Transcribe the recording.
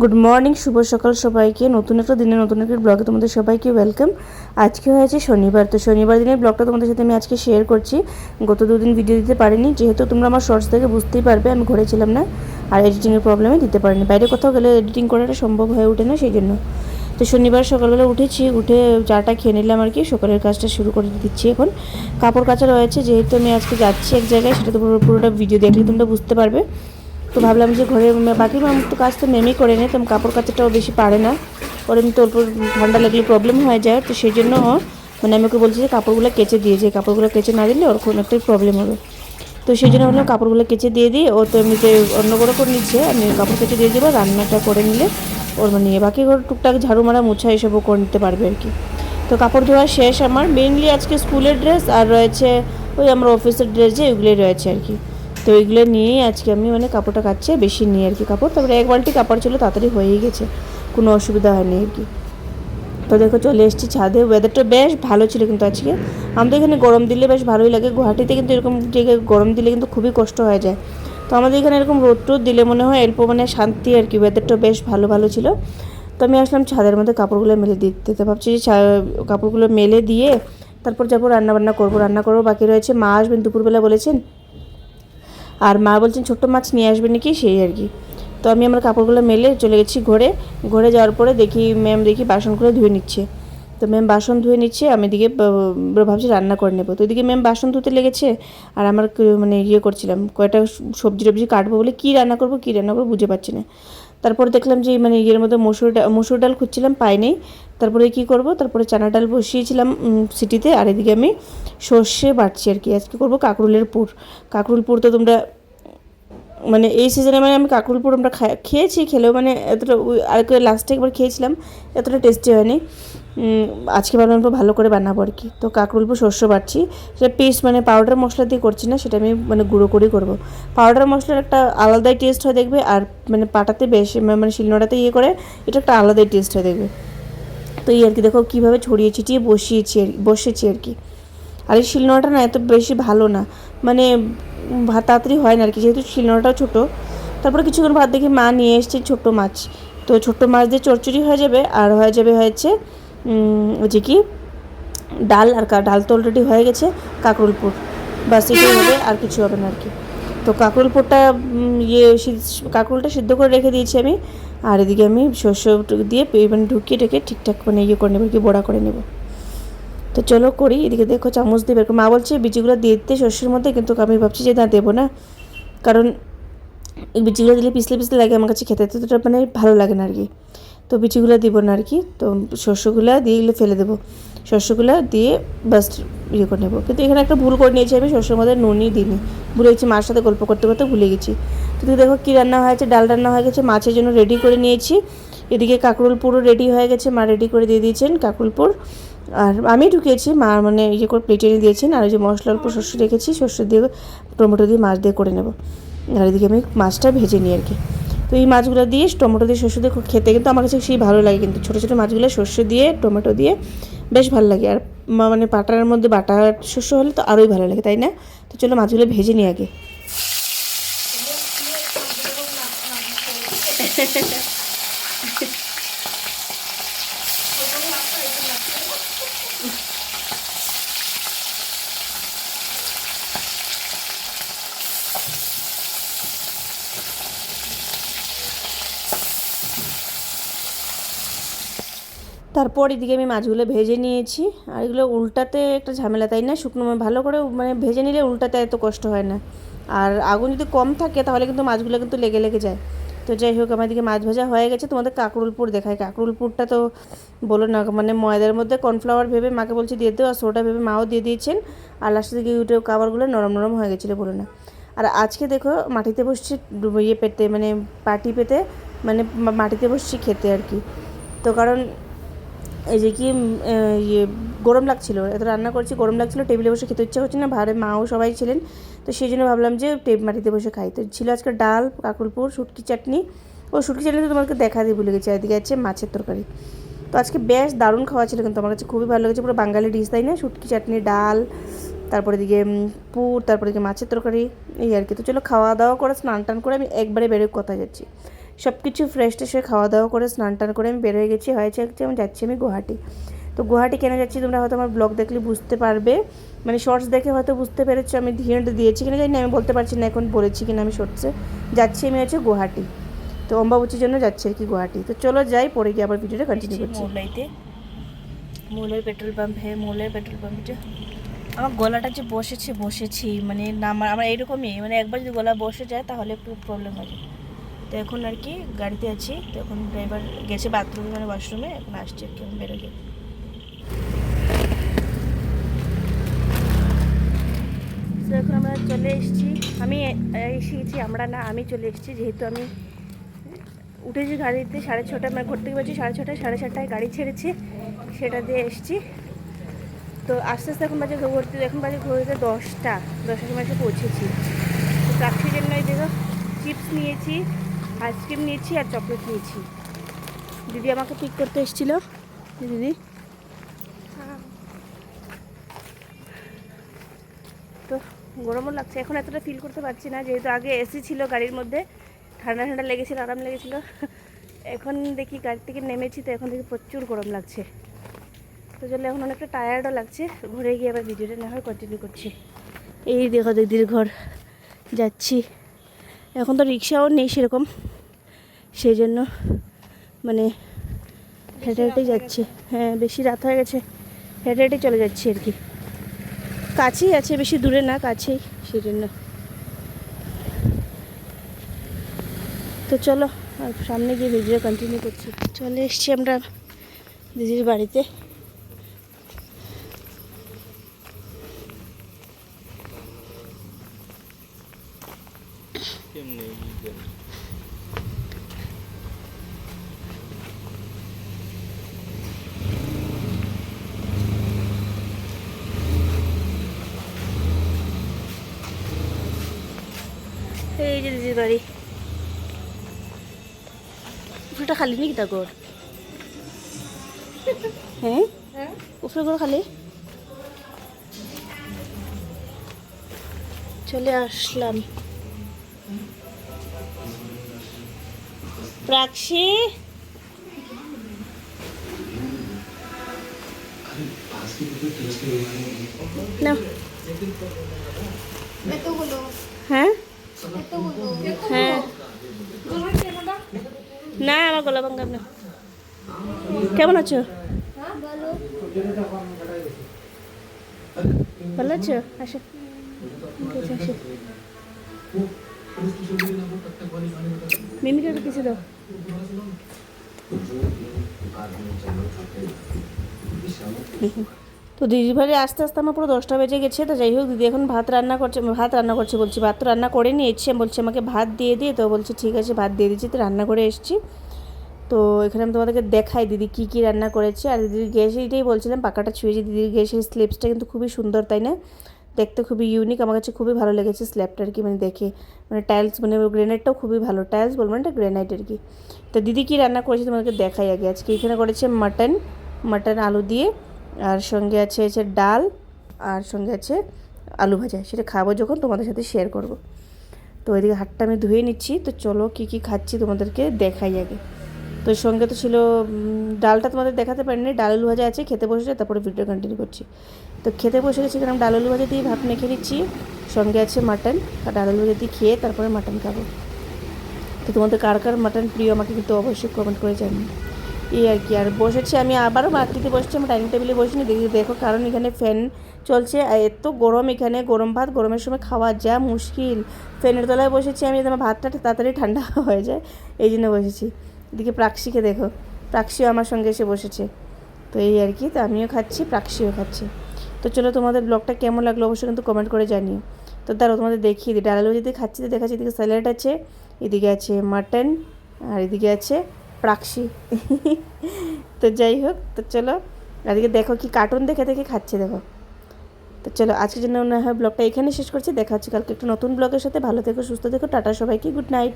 Good morning শুভ সকাল সবাইকে। নতুন একটা দিনে নতুন একটা ব্লগে তোমাদের সবাইকে ওয়েলকাম আজকে হয়েছে শনিবার, তো শনিবার দিনের ব্লগটা তোমাদের সাথে আমি আজকে শেয়ার করছি। গত দুদিন ভিডিও দিতে পারিনি, যেহেতু তোমরা আমার শর্টস থেকে বুঝতেই পারবে, আমি ঘরে ছিলাম না, আর এডিটিংয়ের প্রবলেমে দিতে পারিনি। বাইরে কোথাও গেলে এডিটিং করাটা সম্ভব হয়ে ওঠে না, সেই জন্য। তো শনিবার সকালবেলা উঠেছি, উঠে চাটা খেয়ে নিলাম আর কি, সকালের কাজটা শুরু করে দিচ্ছি এখন। কাপড় কাচা রয়েছে, যেহেতু আমি আজকে যাচ্ছি এক জায়গায়, সেটা তো পুরোটা ভিডিও দেখলে তোমরা বুঝতে পারবে। তো ভাবলাম যে ঘরে বাকি তো কাজ তো মেমেই করে নেয় তো কাপড় কাচাটাও বেশি পারে না। ওর এমনি তোর ঠান্ডা লাগলে প্রবলেম হয়ে যায়, তো সেই জন্য মানে আমি ওকে বলছি যে কাপড়গুলো কেচে দিয়ে যে কাপড়গুলো কেচে না দিলে ওর কোনো একটাই প্রবলেম হবে। তো সেই জন্য ভাবলাম কাপড়গুলো কেচে দিয়ে দিই। ও তো এমনিতে অন্য করে করে নিচ্ছে, আমি কাপড় কেচে দিয়ে দেবো, রান্নাটা করে নিলে ওর মানে বাকি ঘর টুকটাক ঝাড়ু মারা মোছা এসবও করে নিতে পারবে আর কি। তো কাপড় ধোয়া শেষ আমার। মেইনলি আজকে স্কুলের ড্রেস আর রয়েছে ওই আমার অফিসের ড্রেস যে ওইগুলোই রয়েছে আর কি। তো এইগুলো নিয়েই আজকে আমি মানে কাপড়টা কাচ্ছি, বেশি নিয়ে আর কি কাপড়। তারপরে এক বালতি কাপড় ছিল, তাড়াতাড়ি হয়েই গেছে। কোনো অসুবিধা হয়নি আর কি। তো দেখো চলে এসেছি ছাদে। ওয়েদারটা বেশ ভালো ছিল কিন্তু আজকে। আমাদের এখানে গরম দিলে বেশ ভালোই লাগে। গুয়াহাটিতে কিন্তু এরকম জায়গায় গরম দিলে কিন্তু খুবই কষ্ট হয়ে যায়। তো আমাদের এখানে এরকম রোদ টোদ দিলে মনে হয় অল্প মানে শান্তি আর কি। ওয়েদারটা বেশ ভালো ভালো ছিল। তো আমি আসলাম ছাদের মধ্যে কাপড়গুলো মেলে দিতে। তো ভাবছি যে কাপড়গুলো মেলে দিয়ে তারপর যাব রান্না বান্না করব। রান্না করব, বাকি রয়েছে মা আসবেন দুপুরবেলা বলেছেন। আর মা বলছেন, ছোট্ট মাছ নিয়ে আসবে নাকি? সেই আর কি। তো আমি আমার কাপড়গুলো মেলে চলে গেছি ঘরে। ঘরে যাওয়ার পরে দেখি, ম্যাম দেখি বাসনগুলো ধুয়ে নিচ্ছে। তো ম্যাম বাসন ধুয়ে নিচ্ছে, আমি এদিকে ভাবছি রান্না করে নেব। তো এদিকে ম্যাম বাসন ধুতে লেগেছে আর আমার মানে ইয়ে করছিলাম, কয়টা সবজি টবজি কাটবো বলে কী রান্না করব, কী রান্না করব বুঝে পাচ্ছি না। তারপরে দেখলাম যে মানে ইয়ের মধ্যে মসুর ডাল মসুর ডাল খুঁজছিলাম পাই নেই তারপরে কি করব? তারপরে চানা ডাল বসিয়েছিলাম সিটিতে। আর এদিকে আমি সর্ষে বাড়ছি আর কি। আজকে করব কাঁকরুলের পুর। কাকরুল পুর তো তোমরা মানে এই সিজনে মানে আমি কাকরুল পুর আমরা খেয়েছি, খেলেও মানে এতটা আর লাস্টে একবার খেয়েছিলাম, এতটা টেস্টি হয়নি। আজকে ভাবলাম ভালো করে বানাবো আর কি। তো কাঁকরুল শস্য বাটছি। সেটা পেস্ট মানে পাউডার মশলা দিয়ে করছি না, সেটা আমি মানে গুঁড়ো করেই করব। পাউডার মশলার একটা আলাদাই টেস্ট হয় দেখবে, আর মানে পাটাতে বেশি মানে শিলনোড়াতে ইয়ে করে, এটা একটা আলাদাই টেস্ট হয় দেখবে। তো এই আর কি, দেখো কীভাবে ছড়িয়ে ছিটিয়ে বসিয়েছি আর বসেছি আর কি। আর এই শিলনোড়াটা না এত বেশি ভালো না মানে তাড়াতাড়ি হয় না আর কি, যেহেতু শিলনোড়াটাও ছোটো। তারপরে কিছুক্ষণ ভাত দেখি মা নিয়ে এসছে ছোট্ট মাছ। তো ছোট্ট মাছ দিয়ে চচ্চড়ি হয়ে যাবে, আর হয়ে যাবে হয়েছে যে কি? ডাল আর ডাল তো অলরেডি হয়ে গেছে কাঁকরুলপুর বাস এটাই হবে, আর কিছু হবে না আর কি। তো কাঁকরুলপুরটা ইয়ে কাঁকরুলটা সিদ্ধ করে রেখে দিয়েছি আমি, আর এদিকে আমি শস্য দিয়ে মানে ঢুকিয়ে ঢেকে ঠিকঠাক মানে ইয়ে করে নেব কি, বড়া করে নেব। তো চলো করি, এদিকে দেখো চামচ দিয়ে বের মা বলছে বিচিগুলো দিয়ে দিতে শস্যের মধ্যে, কিন্তু আমি ভাবছি যে না, দেবো না। কারণ বিচিগুলো দিলে পিছলে পিছলে লাগে আমার কাছে খেতে, তো মানে ভালো লাগে না আর কি। তো বিচিগুলো দিব না আর কি। তো শস্যগুলো দিয়ে এগুলো ফেলে দেবো। শস্যগুলো দিয়ে বাস ইয়ে করে নেব। কিন্তু এখানে একটা ভুল করে নিয়েছি আমি, শস্যের মধ্যে নুনই দিইনি। ভুলে গেছি, মার সাথে গল্প করতে করতে ভুলে গেছি। তো তুমি দেখো কী রান্না হয়েছে, ডাল রান্না হয়ে গেছে, মাছের জন্য রেডি করে নিয়েছি। এদিকে কাঁকরুল পুরো রেডি হয়ে গেছে, মা রেডি করে দিয়ে দিয়েছেন কাঁকরুলপুর আর আমি ঢুকিয়েছি, মা মানে ইয়ে করে প্লেটে এনে দিয়েছেন। আর ওই যে মশলার উপর শস্য রেখেছি শস্য দিয়ে টমেটো দিয়ে মাছ দিয়ে করে নেব। আর এদিকে আমি মাছটা ভেজে নিই আর কি। তো এই মাছগুলো দিয়ে টমেটো দিয়ে শস্য দিয়ে খেতে কিন্তু আমার কাছে সেই ভালো লাগে কিন্তু ছোটো ছোটো মাছগুলো শস্য দিয়ে, টমেটো দিয়ে বেশ ভালো লাগে। আর মানে পাটার মধ্যে বাটা শস্য হলে তো আরোই ভালো লাগে, তাই না? তো চলো মাছগুলো ভেজে নিই আগে। তারপর এদিকে আমি মাছগুলো ভেজে নিয়েছি। আর এগুলো উল্টাতে একটা ঝামেলা, তাই না? শুকনো ভালো করে মানে ভেজে নিলে উল্টাতে এত কষ্ট হয় না। আর আগুন যদি কম থাকে, তাহলে কিন্তু মাছগুলো কিন্তু লেগে লেগে যায়। তো যাই হোক, আমার দিকে মাছ ভাজা হয়ে গেছে। তোমাদের কাকরুলপুর দেখায় কাকরুলপুরটা তো বলো না মানে ময়দার মধ্যে কর্নফ্লাওয়ার ভেবে মাকে বলছি দিয়ে দেও, আর সোডা ভেবে মাও দিয়ে দিয়েছেন। আর লাস্টের দিকে ইউটিউব কাবারগুলো নরম নরম হয়ে গেছিল, বলো না। আর আজকে দেখো, মাটিতে বসছি ইয়ে পেতে মানে পাটি পেতে মানে মাটিতে বসছি খেতে আর কি। তো কারণ এই যে কি ইয়ে গরম লাগছিল। এত রান্না করছি, গরম লাগছিল টেবিলে বসে খেতে ইচ্ছা হচ্ছে না ভারে মাও সবাই ছিলেন। তো সেই জন্য ভাবলাম যে টেপ মাটিতে বসে খাই। তো ছিল আজকে ডাল কাকুলপুর শুটকি চাটনি। ও শুটকি চাটনি তো তোমাকে দেখা দিয়ে ভুলে গেছি, এদিকে আছে মাছের তরকারি। তো আজকে বেশ দারুণ খাওয়া ছিল কিন্তু আমার কাছে, খুবই ভালো লেগেছে, পুরো বাঙালি ডিশ তাই না? শুটকি চাটনি, ডাল, তারপরে দিকে পুর, তারপরে দিকে মাছের তরকারি, এই আর কি। তো চলো খাওয়া দাওয়া করে স্নান টান করে আমি একবারে বেরোয় কথা যাচ্ছি? সব কিছু ফ্রেশ ট্রেশ হয়ে খাওয়া দাওয়া করে স্নান টান করে আমি বের হয়ে গেছি। হয়েছে আমি যাচ্ছি আমি গুয়াহাটি। তো গুয়াহাটি কেন যাচ্ছি তোমরা হয়তো আমার ব্লগ দেখলে বুঝতে পারবে। মানে শর্টস দেখে হয়তো বুঝতে পেরেছ আমি হিন্ট দিয়েছি কিনা জানি না, আমি বলতে পারছি না এখন বলেছি কিনা আমি শর্টসে যাচ্ছি আমি হচ্ছে গুয়াহাটি। তো অম্বাবুচির জন্য যাচ্ছি আর কি গুয়াহাটি। তো চলো যাই পরে গিয়ে আবার ভিডিওটা কন্টিনিউ করছি। মোলের পেট্রোল পাম্প হ্যাঁ মোলের পেট্রোল পাম্পটা আমার গলাটা যে বসেছে বসেছি মানে না আমার আমার এইরকমই মানে একবার যদি গলা বসে যায় তাহলে একটু প্রবলেম হবে তো এখন আর কি গাড়িতে আছি। তো এখন ড্রাইভার গেছে বাথরুমে মানে ওয়াশরুমে এখন আসছে আর কি এখন বেরোবে। তো এখন আমরা চলে এসেছি। আমি এসে গেছি আমরা না, আমি চলে এসেছি। যেহেতু আমি উঠেছি গাড়িতে, সাড়ে ছটা মানে ঘর থেকে সাড়ে ছটায় সাড়ে চারটায় গাড়ি ছেড়েছে, সেটা দিয়ে এসেছি। তো আস্তে আস্তে এখন বাজে ঘুরতে এখন বাজে ঘুরতে দশটা, দশটার সময় এসে পৌঁছেছি। তো ট্রাক্সির জন্য দেখো চিপস নিয়েছি আইসক্রিম নিয়েছি আর চকলেট নিয়েছি। দিদি আমাকে পিক করতে এসেছিল। দিদি। তো গরমও লাগছে। এখন এতটা ফিল করতে পারছি না, যেহেতু আগে এসি ছিল গাড়ির মধ্যে। ঠান্ডা ঠান্ডা লেগেছিল, আরাম লেগেছিল। এখন দেখি গাড়ি থেকে নেমেছি, তো এখন দেখি প্রচুর গরম লাগছে। তো চলে এখন অনেকটা টায়ার্ডও লাগছে। ঘুরে গিয়ে আবার ভিডিওটা না হয় কন্টিনিউ করছি। এই দেখো দিদির ঘর। যাচ্ছি। এখন তো রিক্সাও নেই সেরকম। সেই জন্য মানে হেঁটে হেঁটে যাচ্ছি। হ্যাঁ বেশি রাত হয়ে গেছে। হেঁটে হেঁটে চলে যাচ্ছি আর কি। কাছেই আছে, বেশি দূরে না, কাছেই সেই জন্য তো চলো, আর সামনে গিয়ে ভিডিও কন্টিনিউ করছি। চলে এসছি আমরা দিদির বাড়িতে এই যে দিদির বাড়ি উপরেটা খালি নাকি তা ঘর? হ্যাঁ? উপরে ঘর খালি? চলে আসলাম। প্রাক্ষী না হ্যাঁ হ্যাঁ না আমার গলা ভাঙ্গা না। কেমন আছো? ভালো আছো? আসো। ঠিক আছে, আসো মিমিকে কিছু দাও তো বাড়ি আস্তে আস্তে আমার পুরো দশটা বেজে গেছে, তো যাই হোক দিদি এখন ভাত রান্না করছে, ভাত রান্না করছে বলছি, ভাত তো রান্না করে নিয়েছি বলছি আমাকে ভাত দিয়ে দিয়ে তো বলছে ঠিক আছে ভাত দিয়ে দিচ্ছি, তো রান্না করে এসেছি। তো এখানে আমি তোমাদেরকে দেখাই দিদি কী কী রান্না করেছে, আর দিদির গ্যাস এইটাই বলছিলাম, পাকাটা ছুঁয়েছি দিদির গ্যাসের স্লিপসটা কিন্তু খুবই সুন্দর, তাই না? দেখতে খুবই ইউনিক আমার কাছে খুবই ভালো লেগেছে স্ল্যাবটা আর কি মানে দেখে। মানে টাইলস মানে গ্রেনাইটটাও খুবই ভালো টাইলস বলব না এটা গ্রেনাইট আর কি। তো দিদি কী রান্না করেছে তোমাদেরকে দেখাই আগে, আজকে এখানে করেছে মাটন মাটন আলু দিয়ে। আর সঙ্গে আছে হচ্ছে ডাল আর সঙ্গে আছে আলু ভাজা, সেটা খাব যখন তোমাদের সাথে শেয়ার করব। তো ওইদিকে হাতটা আমি ধুয়ে নিচ্ছি, তো চলো কী কী খাচ্ছি তোমাদেরকে দেখাই আগে। তো সঙ্গে তো ছিল ডালটা তোমাদের দেখাতে পারিনি, ডাল আলু ভাজা আছে, খেতে বসেছে, তারপরে ভিডিও কন্টিনিউ করছি। তো খেতে বসে গেছি, কারণ ডাল আলু ভাজা দিয়ে ভাত মেখে নিচ্ছি, সঙ্গে আছে মাটন আর ডাল আলু ভাজা দিয়ে খেয়ে তারপরে মাটন খাব। তো তোমাদের কার কার মাটন প্রিয় আমাকে কিন্তু অবশ্যই কমেন্ট করে জানিও। এই আর কি, আর বসেছি আমি আবারও মাতৃতে বসেছি, আমি ডাইনিং টেবিলে বসিনি। দেখি, দেখো কারণ এখানে ফ্যান চলছে, আর এত গরম এখানে, গরম ভাত, গরমের সময় খাওয়া যা মুশকিল। ফ্যানের তলায় বসেছি আমি, আমার ভাতটা তাড়াতাড়ি ঠান্ডা হয়ে যায়, এই জন্য বসেছি। এদিকে প্রাক্সিকে দেখো, প্রাক্সিও আমার সঙ্গে এসে বসেছে। তো এই আর কি, তো আমিও খাচ্ছি, প্রাক্সিও খাচ্ছি। তো চলো তোমাদের ব্লগটা কেমন লাগল অবশ্যই কিন্তু কমেন্ট করে জানিও। তো তারা তোমাদের দেখিয়ে দিই। ডাল যদি খাচ্ছি, তো দেখাচ্ছি, এদিকে স্যালাড আছে, এদিকে আছে মাটন, আর এদিকে আছে প্রাক্সি। তো যাই হোক, তো চলো আজকে দেখো কি কার্টুন দেখে দেখে খাচ্ছে দেখো। তো চলো আজকে জন্য মনে হয় ব্লগটা এখানে শেষ করছি। দেখা হচ্ছে কালকে একটু নতুন ব্লগের সাথে। ভালো থেকো, সুস্থ থেকো, টাটা সবাইকে গুড নাইট